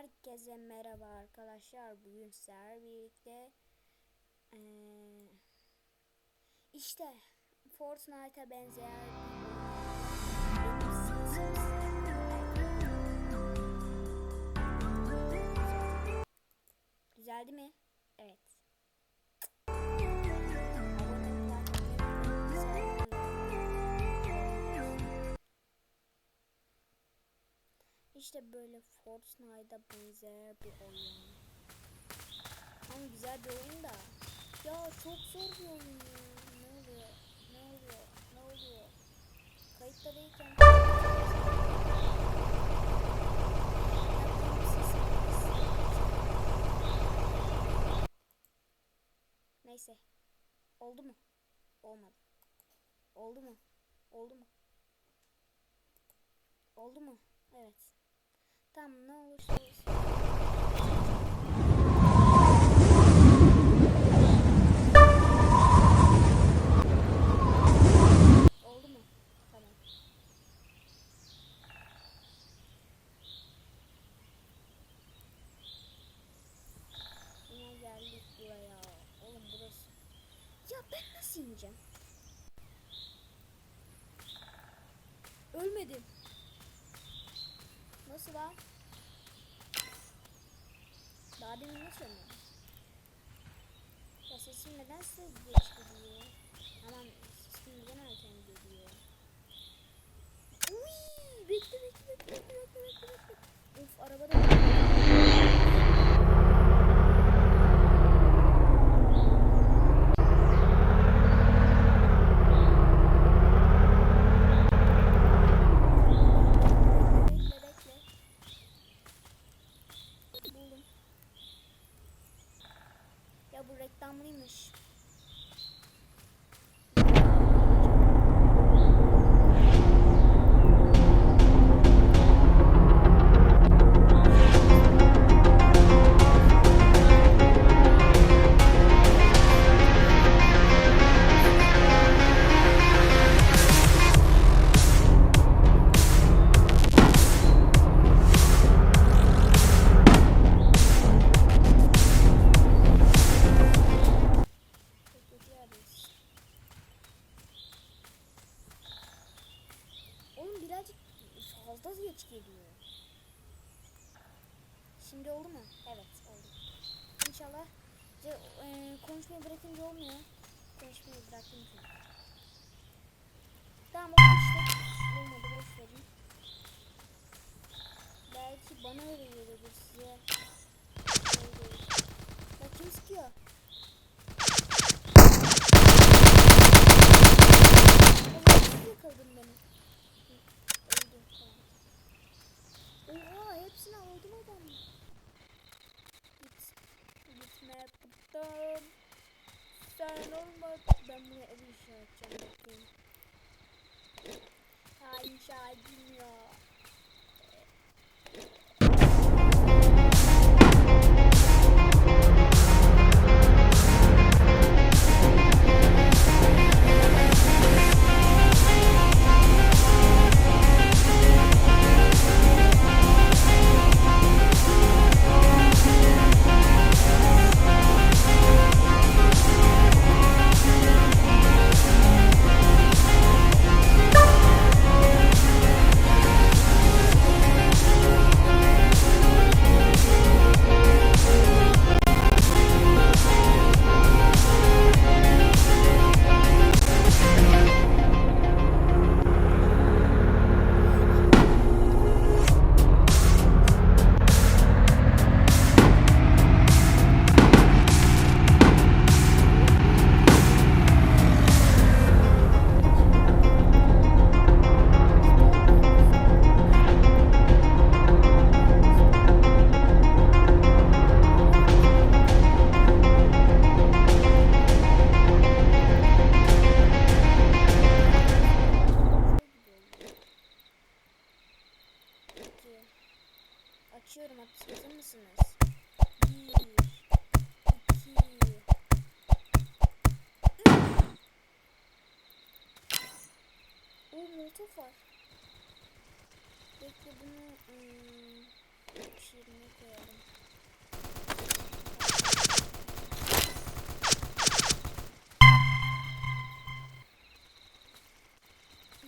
Herkese merhaba arkadaşlar. Bugün sizlerle birlikte eee, işte Fortnite'a benzeyen İşte böyle Fortnite'a benzer bir oyun. Ama güzel bir oyun da. Ya çok zor bir oyun ya. Ne oluyor? Ne oluyor? Ne oluyor? Kayıtta değilken... Neyse. Oldu mu? Olmadı. Oldu mu? Oldu mu? Oldu mu? Evet. Tamam ne olursa olsun. Oldu mu? Tamam. Yine geldik buraya. Oğlum burası. Ya ben nasıl ineceğim? Ölmedim. Nasıl lan? Daha demin nasıl ölmedim? Ya sesim neden size geç geliyor? Aman sesim neden erken geliyor? Uy, bekle bekle bekle birazcık fazla geç geliyor. Şimdi oldu mu? Evet oldu. İnşallah e, konuşmayı bırakınca olmuyor. Konuşmayı bıraktım çünkü. Tamam işte. Olmadı boş verin. Belki bana öyle geliyordur size. Buradan. Sen olma. Ben buraya ev inşa edeceğim. Ha inşa edilmiyor. Peki. tavuk var. Bekle bunu hmm, pişirmeye koyalım.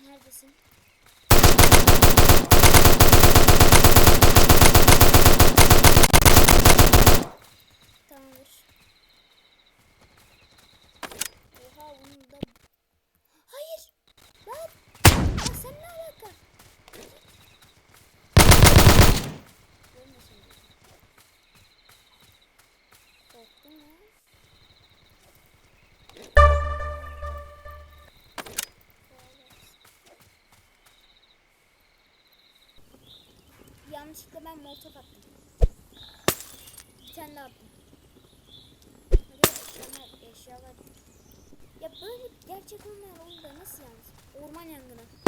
Neredesin? Yanlışlıkla ben molotof attım. Bir tane daha attım. Eşyalar. Ya böyle gerçek olmayan oyunda nasıl yalnız? Orman yangını.